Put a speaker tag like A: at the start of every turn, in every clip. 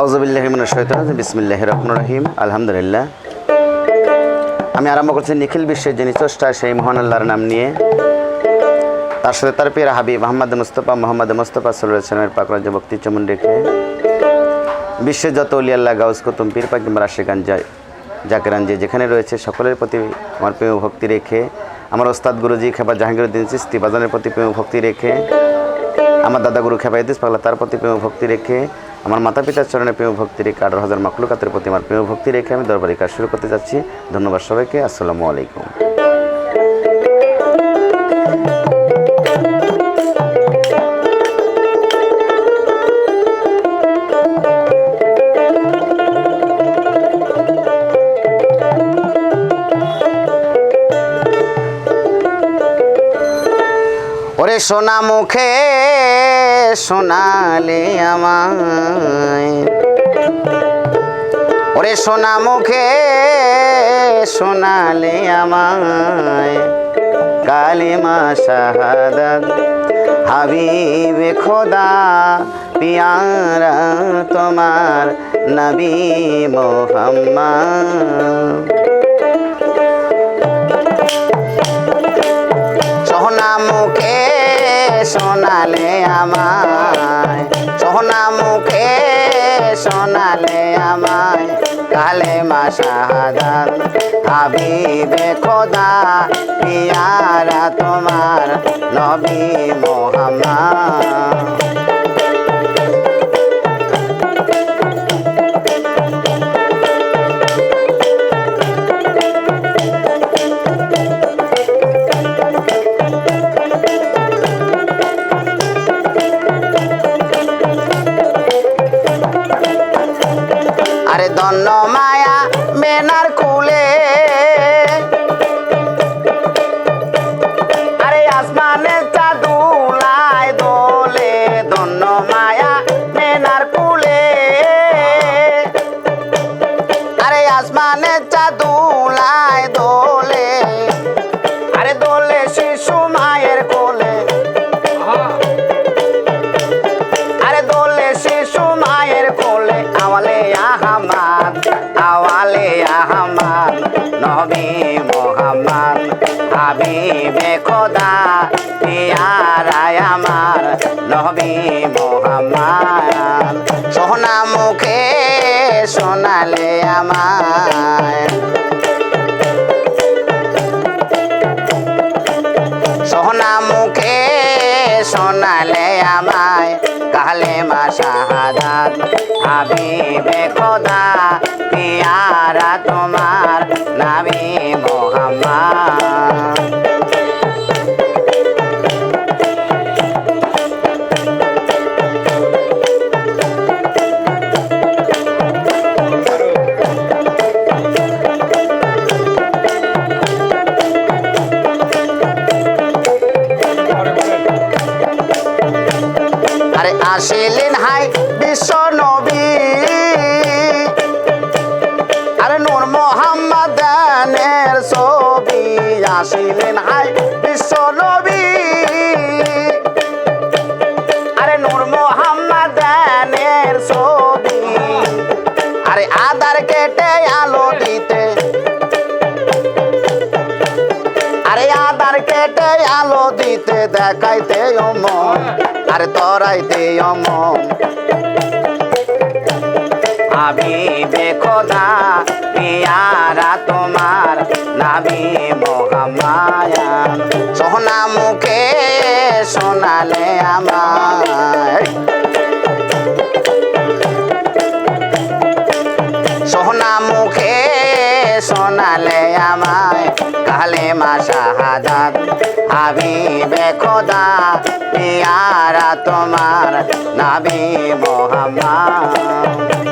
A: আউজবিল্লাহিমিন বিসমিল্লাহ রহমান রহিম। আলহামদুলিল্লাহ। আমি আরম্ভ করছি নিখিল বিশ্বের যিনি স্রষ্টা, সেই মহান আল্লাহর নাম নিয়ে। তার সাথে তার পেয়ে হাবিব মোহাম্মদ মুস্তফা মোহাম্মদ মুস্তফা সাল্লামের পাকরাজ্য ভক্তি চমন রেখে। বিশ্বের যত অলি আল্লাহ, গাউস কুতুম, পীর পাকিম রাশিগান যায় জাকেরান যে যেখানে রয়েছে, সকলের প্রতি আমার প্রেম ভক্তি রেখে। আমার ওস্তাদ গুরুজি খেপা জাহাঙ্গীরউদ্দিন চিস্তি বাজানের প্রতি প্রেম ভক্তি রেখে। আমার দাদা গুরু খেপা ইদিস পাগলা, তার প্রতি প্রেম ভক্তি রেখে। আমার মাতা পিতার চরণে প্রেম ভক্তি রেখে আঠারো হাজার মাকলুকাতের প্রতি আমার প্রেম ভক্তি রেখে আমি দরবারি কাজ শুরু করতে যাচ্ছি। ধন্যবাদ সবাইকে, আসসালামু আলাইকুম। সোনা মুখে সোনালে আমায়। ওরে সোনা মুখে সোনালে আমায়। কালিমা শাহাদাত হাবিবে খোদা, পিয়ারা তোমার নবী মোহাম্মদ। কালে মা শাহাদাত হাবিবে খোদা পিয়ারা তোমার নবী মোহাম্মদ। দন্ন মায়া মেনার কুলে আরে আসমানে চাদুলায় দোলে। আরে দোলে শিশু মায়ের কোলে। আরে দোলে শিশু মায়ের কোলে। আওয়ালে আহমাদ আহমাদ হাবিবে খোদা সোহনা মুখে সোনালে আমায় কালে মা শাহাদাত হাবিবে খোদা। আরে আসিলেন, হাই বিশ্ব নবী। আরে নূর মোহাম্মদানের ছবি আসিলেন, হাই বিশ্ব নবী। আরে নূর মোহাম্মদানের ছবি, আরে আদার কেটে আলো দিতে কেটে আলো, দিতে দেখাইতে অমন, আরে তরাইতে অমন। আমি বেখোদা পিয়ারা তোমার নাবি মোহামায়া সোহনা মুখে শোনালে আমায়। সোহনা মুখে শোনালে আমায়। কালে মা শাহাদাত হাবিবে খোদা পিয়ারা তোমার নাবি মোহাম্মদ।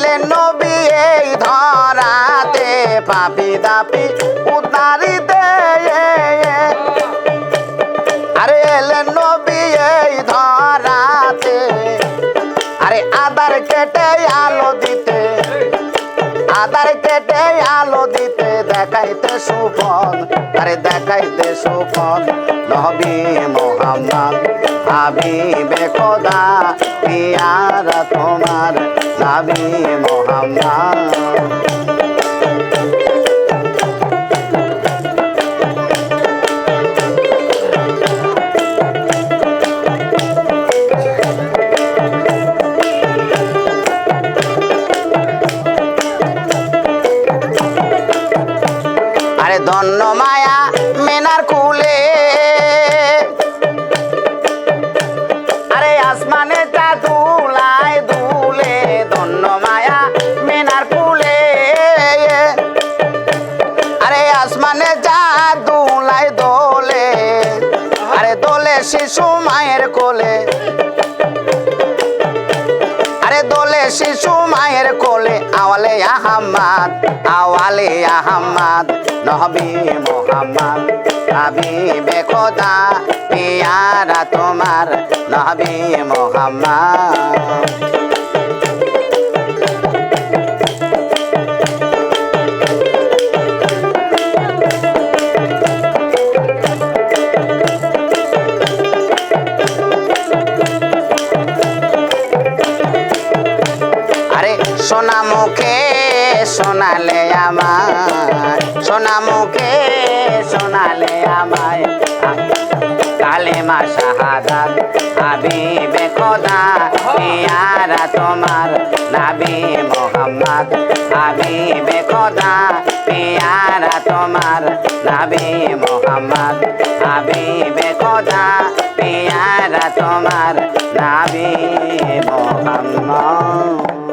A: এলেন নবী এই ধরাতে, পাপি দাপি উদারিতে আরে এলেন নবী এই ধরাতে, আরে আদার কেটে আলো দিতে, আদার কেটে আলো দিতে দেখাইতে সুফল আরে দেখাইতে সুফল নবী মোহাম্মদ আবি খোদা পিয়ারা তোমার নাবি মোহাম্মদ শিশু মায়ের কোলে। আরে দোলে শিশু মায়ের কোলে, আওয়ালে আহম্মদ আওয়ালে আহম্মদ নহবি মোহাম্মদ, হাবিবে খোদা, পিয়ারা তোমার নহবি মোহাম্মদ। মুখে সোনালে আমায়, সোনা মুখে সোনালে আমায়। কালেমা শাহাদাত, হাবিবে খোদা, পিয়ারা তোমার নাবি মোহাম্মদ। হাবিবে খোদা, পিয়ারা তোমার নাবি মোহাম্মদ। হাবিবে খোদা, পিয়ারা তোমার নাবি মোহাম্মদ।